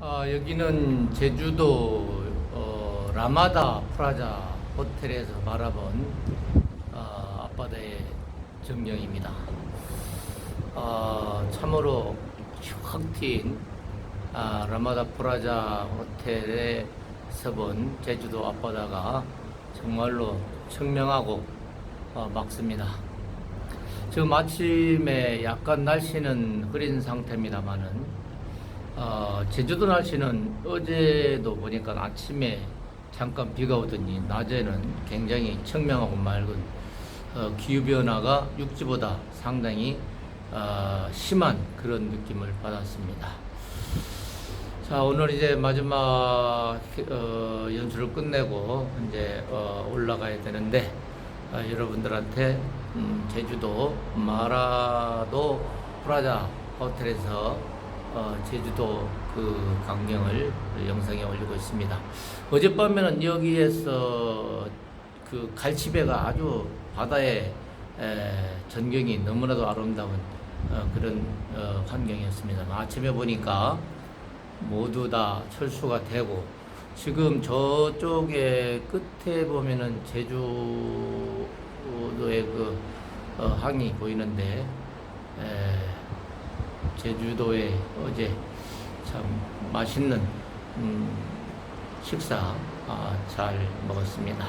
아, 여기는 제주도 어, 라마다 프라자 호텔에서 바라본 아, 앞바다의 전경입니다. 아, 참으로 확 트인 아, 라마다 프라자 호텔에서 본 제주도 앞바다가 정말로 청명하고 어, 맑습니다. 지금 아침에 약간 날씨는 흐린 상태입니다만은 어, 제주도 날씨는 어제도 보니까 아침에 잠깐 비가 오더니 낮에는 굉장히 청명하고 맑은 어, 기후 변화가 육지보다 상당히 어, 심한 그런 느낌을 받았습니다. 자 오늘 이제 마지막 어, 연수를 끝내고 이제 어, 올라가야 되는데 아, 여러분들한테 음, 제주도 마라도 프라자 호텔에서 어, 제주도 그 광경을 영상에 올리고 있습니다. 어젯밤에는 여기에서 그 갈치배가 아주 바다의 에, 전경이 너무나도 아름다운 어, 그런 어, 환경이었습니다. 아침에 보니까 모두 다 철수가 되고 지금 저쪽에 끝에 보면은 제주도의 그 어, 항이 보이는데 에, 제주도에 어제 참 맛있는 음, 식사 아, 잘 먹었습니다.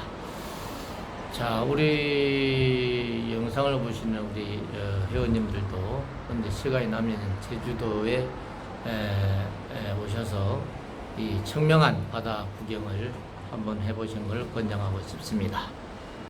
자, 우리 영상을 보시는 우리 어, 회원님들도 언제 시간이 나면 제주도에 에, 에, 오셔서 이 청명한 바다 구경을 한번 해보신 걸 권장하고 싶습니다.